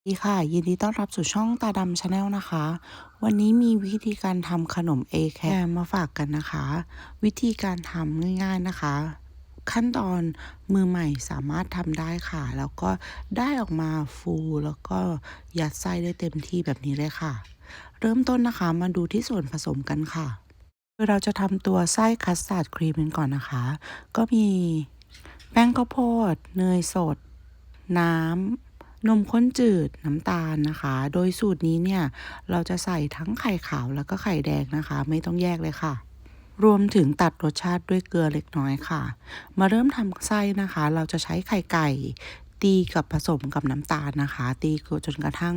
สวัสดีค่ะ ยินดีต้อนรับสู่ช่องตาดำชาแนลนะคะ วันนี้มีวิธีการทำขนม a แคร์มาฝากกันนะคะ วิธีการทำง่ายๆนะคะ ขั้นตอนมือใหม่สามารถทำได้ค่ะ แล้วก็ได้ออกมาฟูแล้วก็ยัดไส้ได้เต็มที่แบบนี้เลยค่ะ เริ่มต้นนะคะมาดูที่ส่วนผสมกันค่ะเราจะทำตัวไส้คัสตาร์ดครีมกันก่อนนะคะ ก็มีแป้งข้าวโพด เนยสด น้ำ นมข้นจืดน้ำตาลนะคะ โดยสูตรนี้เนี่ย เราจะใส่ทั้งไข่ขาวแล้วก็ไข่แดงนะคะ ไม่ต้องแยกเลยค่ะ รวมถึงตัดรสชาติด้วยเกลือเล็กน้อยค่ะ มาเริ่มทำไส้นะคะ เราจะใช้ไข่ไก่ตีกับผสมกับน้ำตาลนะคะ ตีจนกระทั่ง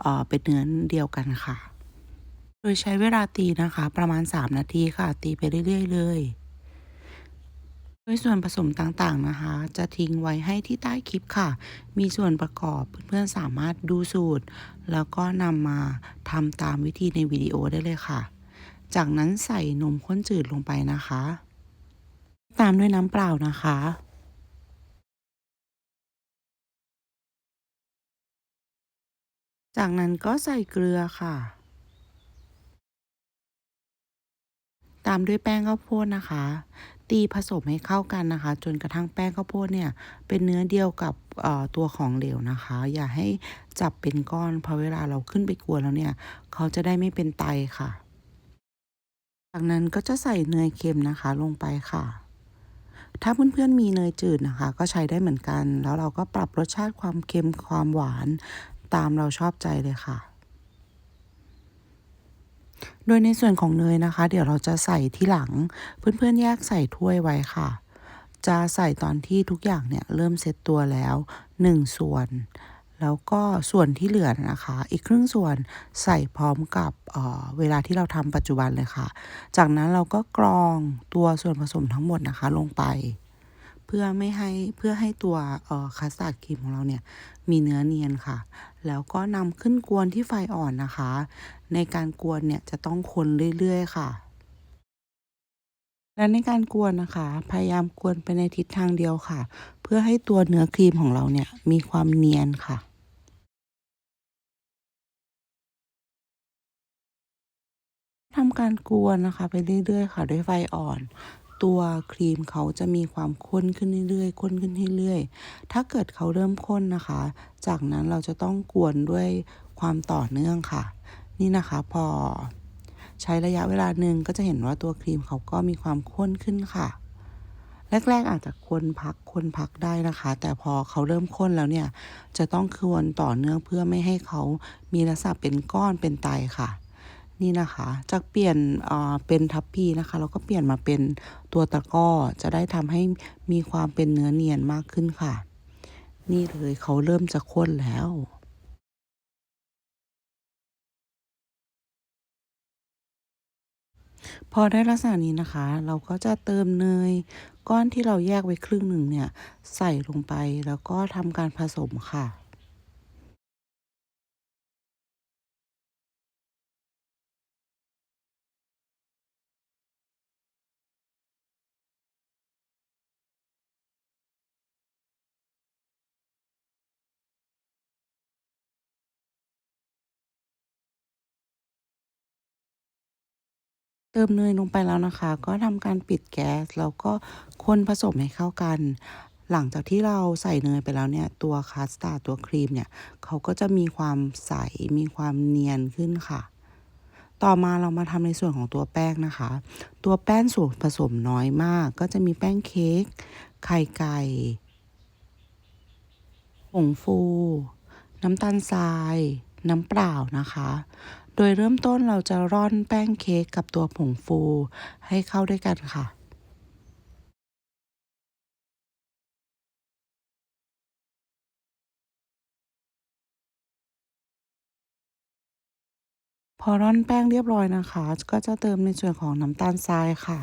เอ่อเป็นเนื้อเดียวกันค่ะ โดยใช้เวลาตีนะคะ ประมาณ 3 นาทีค่ะ ตีไปเรื่อย ๆ เลย โดยส่วนผสมต่างๆนะคะ จะทิ้งไว้ให้ที่ใต้คลิปค่ะ มีส่วนประกอบเพื่อนๆสามารถดูสูตร แล้วก็นำมาทำตามวิธีในวิดีโอได้เลยค่ะ จากนั้นใส่นมข้นจืดลงไปนะคะ ตามด้วยน้ำเปล่านะคะ จากนั้นก็ใส่เกลือค่ะ ตามด้วยแป้งข้าวโพดนะคะ ตีผสมให้เข้ากันนะคะ จนกระทั่งแป้งข้าวโพดเนี่ยเป็นเนื้อเดียวกับตัวของเหลวนะคะ อย่าให้จับเป็นก้อนเพราะเวลาเราขึ้นไปกวนแล้วเนี่ย เขาจะได้ไม่เป็นไตค่ะ จากนั้นก็จะใส่เนยเค็มนะคะลงไปค่ะ ถ้าเพื่อนๆมีเนยจืดนะคะ ก็ใช้ได้เหมือนกัน แล้วเราก็ปรับรสชาติความเค็มความหวานตามเราชอบใจเลยค่ะ โดยในส่วนของเนยนะคะ เดี๋ยวเราจะใส่ที่หลัง เพื่อนๆแยกใส่ถ้วยไว้ค่ะ จะใส่ตอนที่ทุกอย่างเนี่ยเริ่มเซตตัวแล้ว 1 ส่วน แล้วก็ส่วนที่เหลือนะคะ อีกครึ่งส่วนใส่พร้อมกับเเวลาที่เราทำปัจจุบันเลยค่ะ จากนั้นเราก็กรองตัวส่วนผสมทั้งหมดนะคะลงไป เพื่อไม่ให้เพื่อให้ตัวคัสตาร์ดครีมของเราเนี่ยมีเนื้อเนียนค่ะ แล้วก็นำขึ้นกวนที่ไฟอ่อนนะคะ ในการกวนเนี่ยจะต้องคนเรื่อยๆค่ะและในการกวนนะคะ พยายามกวนไปในทิศทางเดียวค่ะ เพื่อให้ตัวเนื้อครีมของเราเนี่ยมีความเนียนค่ะทำการกวนนะคะ ไปเรื่อยๆ ค่ะด้วยไฟอ่อน ตัวครีมเขาจะมีความข้นขึ้นเรื่อยๆข้นขึ้นเรื่อยๆ ถ้าเกิดเขาเริ่มข้นนะคะ จากนั้นเราจะต้องกวนด้วยความต่อเนื่องค่ะ นี่นะคะพอใช้ระยะเวลาหนึ่งก็จะเห็นว่าตัวครีมเขาก็มีความข้นขึ้นค่ะ แรก ๆ อาจจะควรพักควรพักได้นะคะ แต่พอเขาเริ่มข้นแล้วเนี่ย จะต้องควรต่อเนื่องเพื่อไม่ให้เขามีลักษณะเป็นก้อนเป็นไตค่ะ นี่นะคะจากเปลี่ยนเป็นทัพพีนะคะแล้วก็เปลี่ยนมาเป็นตัวตะก้อ จะได้ทำให้มีความเป็นเนื้อเนียนมากขึ้นค่ะ นี่เลยเขาเริ่มจะข้นแล้วพอได้ลักษณะนี้นะคะ เราก็จะเติมเนย ก้อนที่เราแยกไว้ครึ่งหนึ่งเนี่ย ใส่ลงไปแล้วก็ทำการผสมค่ะ ติมเนยลงไปแล้วนะคะ ก็ทำการปิดแก๊สแล้วก็คนผสมให้เข้ากัน หลังจากที่เราใส่เนยไปแล้วเนี่ย ตัวคัสตาร์ดตัวครีมเนี่ยเขาก็จะมีความใสมีความเนียนขึ้นค่ะ ต่อมาเรามาทำในส่วนของตัวแป้งนะคะ ตัวแป้งส่วนผสมน้อยมาก ก็จะมีแป้งเค้กไข่ไก่ผงฟู น้ำตาลทราย น้ำเปล่านะคะ โดยเริ่มต้นเราจะร่อนแป้งเค้กกับตัวผงฟูให้เข้าด้วยกันค่ะพอร่อนแป้งเรียบร้อยนะคะ ก็จะเติมในส่วนของน้ำตาลทรายค่ะ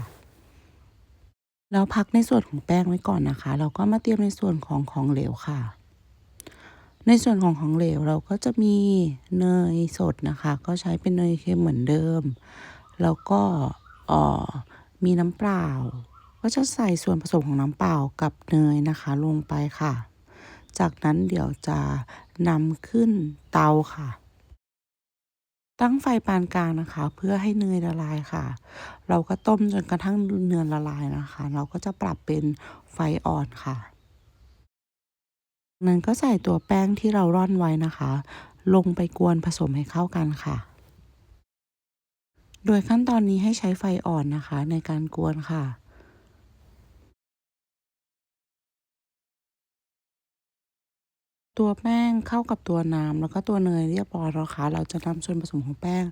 แล้วพักในส่วนของแป้งไว้ก่อนนะคะ เราก็มาเตรียมในส่วนของของเหลวค่ะ ในส่วนของของเหลวเราก็จะมีเนยสดนะคะ ก็ใช้เป็นเนยเค็มเหมือนเดิม แล้วก็มีน้ำเปล่า ก็จะใส่ส่วนผสมของน้ำเปล่ากับเนยนะคะลงไปค่ะ จากนั้นเดี๋ยวจะนำขึ้นเตาค่ะ ตั้งไฟปานกลางนะคะ เพื่อให้เนยละลายค่ะ เราก็ต้มจนกระทั่งเนยละลายนะคะ เราก็จะปรับเป็นไฟอ่อนค่ะ นั้นก็ใส่ตัวแป้งที่เราร่อนไว้นะคะ ลงไปกวนผสมให้เข้ากันค่ะ โดยขั้นตอนนี้ให้ใช้ไฟอ่อนนะคะ ในการกวนค่ะตัวแป้งเข้ากับตัวน้ำแล้วก็ตัวเนยเรียบร้อยแล้วค่ะ เราจะนำส่วนผสมของแป้ง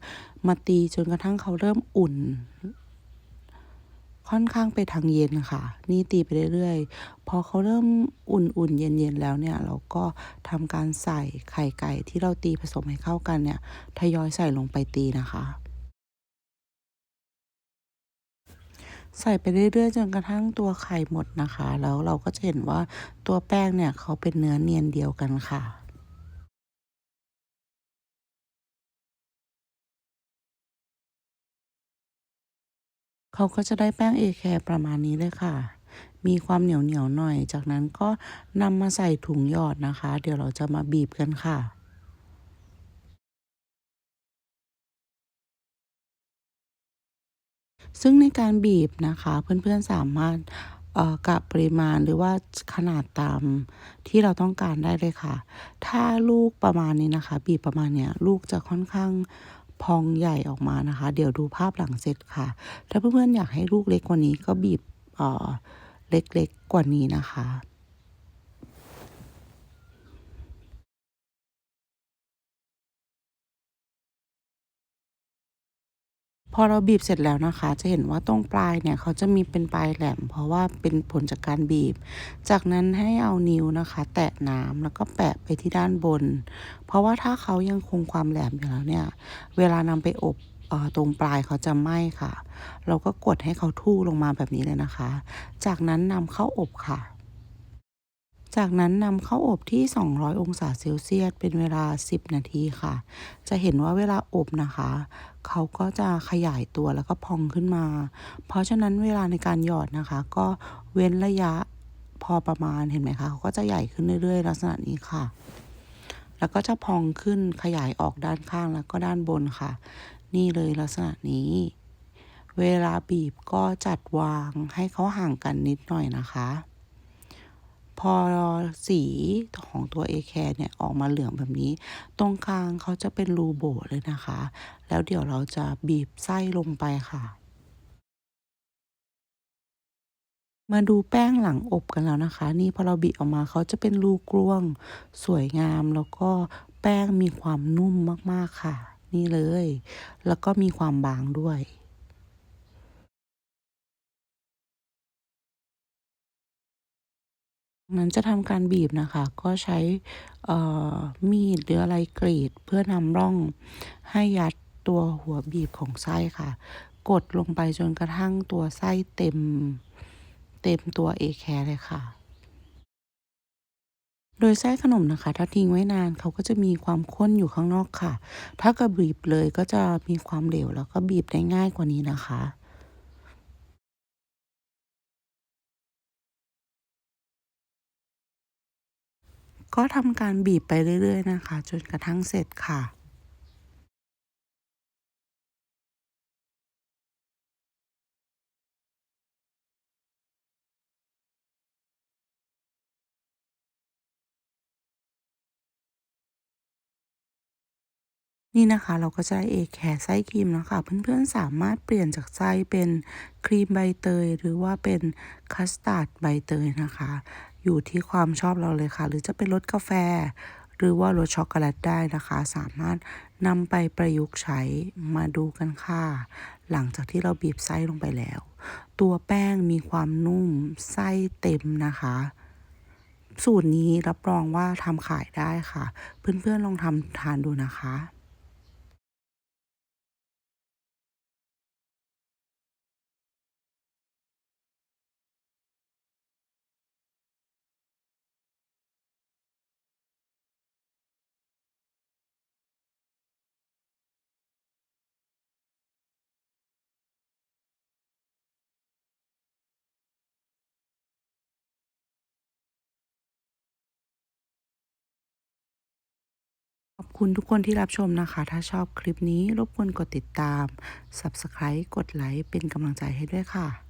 มาตีจนกระทั่งเขาเริ่มอุ่น ค่อนข้างไปทางเย็นค่ะ นี่ตีไปเรื่อยๆ พอเขาเริ่มอุ่นๆ เย็นๆ แล้วเนี่ย เราก็ทำการใส่ไข่ไก่ที่เราตีผสมให้เข้ากันเนี่ย ทยอยใส่ลงไปตีนะคะ ใส่ไปเรื่อยๆ จนกระทั่งตัวไข่หมดนะคะ แล้วเราก็จะเห็นว่าตัวแป้งเนี่ยเขาเป็นเนื้อเนียนเดียวกันค่ะ เขาก็จะได้แป้งเอแคร์ประมาณนี้เลยค่ะ มีความเหนียวเหนียวหน่อย จากนั้นก็นำมาใส่ถุงหยอดนะคะ เดี๋ยวเราจะมาบีบกันค่ะซึ่งในการบีบนะคะเพื่อนๆสามารถกะปริมาณหรือว่าขนาดตามที่เราต้องการได้เลยค่ะ ถ้าลูกประมาณนี้นะคะ บีบประมาณเนี้ยลูกจะค่อนข้าง พองใหญ่ออกมานะคะ เดี๋ยวดูภาพหลังเสร็จค่ะ ถ้าเพื่อนๆอยากให้ลูกเล็กกว่านี้ก็บีบเอ่อเล็กๆกว่านี้นะคะ พอเราบีบเสร็จแล้วนะคะ จะเห็นว่าตรงปลายเนี่ยเขาจะมีเป็นปลายแหลม เพราะว่าเป็นผลจากการบีบ จากนั้นให้เอานิ้วนะคะ แตะน้ำแล้วก็แปะไปที่ด้านบน เพราะว่าถ้าเขายังคงความแหลมอยู่แล้วเนี่ย เวลานำไปอบตรงปลายเขาจะไหม้ค่ะ เราก็กดให้เขาทู่ลงมาแบบนี้เลยนะคะ จากนั้นนำเข้าอบค่ะ จากนั้นนำเข้าอบที่ 200 องศาเซลเซียส เป็นเวลา 10 นาทีค่ะ จะเห็นว่าเวลาอบนะคะ เขาก็จะขยายตัวแล้วก็พองขึ้นมา เพราะฉะนั้นเวลาในการหยอดนะคะ ก็เว้นระยะพอประมาณเห็นไหมคะเขาก็จะใหญ่ขึ้นเรื่อยๆ ลักษณะนี้ค่ะ แล้วก็จะพองขึ้นขยายออกด้านข้างแล้วก็ด้านบนค่ะ นี่เลยลักษณะนี้ เวลาบีบก็จัดวางให้เขาห่างกันนิดหน่อยนะคะ พอสีของตัวเอแคร์เนี่ยออกมาเหลืองแบบนี้ ตรงกลางเขาจะเป็นรูโบเลยนะคะ แล้วเดี๋ยวเราจะบีบไส้ลงไปค่ะ มาดูแป้งหลังอบกันแล้วนะคะ นี่พอเราบีบออกมาเขาจะเป็นรูกลวง สวยงามแล้วก็แป้งมีความนุ่มมากๆค่ะ นี่เลย แล้วก็มีความบางด้วย นั้นจะทำการบีบนะคะ ก็ใช้มีดหรืออะไรกรีดเพื่อนำร่องให้ยัดตัวหัวบีบของไส้ค่ะ กดลงไปจนกระทั่งตัวไส้เต็ม เต็มตัวเอแคร์เลยค่ะ โดยไส้ขนมนะคะ ถ้าทิ้งไว้นานเขาก็จะมีความข้นอยู่ข้างนอกค่ะ ถ้ากระบีบเลยก็จะมีความเหลวแล้วก็บีบได้ง่ายกว่านี้นะคะ ก็ทำการบีบไปเรื่อย ๆ นะคะ จนกระทั่งเสร็จค่ะนี่นะคะเราก็จะได้เอแคร์ไส้ครีมแล้วค่ะ เพื่อนๆสามารถเปลี่ยนจากไส้เป็นครีมใบเตย หรือว่าเป็นคัสตาร์ดใบเตยนะคะ อยู่ที่ความชอบเราเลยค่ะ หรือจะเป็นรสกาแฟ หรือว่ารสช็อกโกแลตได้นะคะ สามารถนำไปประยุกต์ใช้มาดูกันค่ะ หลังจากที่เราบีบไส้ลงไปแล้ว ตัวแป้งมีความนุ่มไส้เต็มนะคะสูตรนี้รับรองว่าทำขายได้ค่ะ เพื่อนๆลองทำทานดูนะคะ คุณทุกคนที่รับชมนะคะ ถ้าชอบคลิปนี้รบกวนกดติดตาม Subscribe กดไลค์เป็นกำลังใจให้ด้วยค่ะ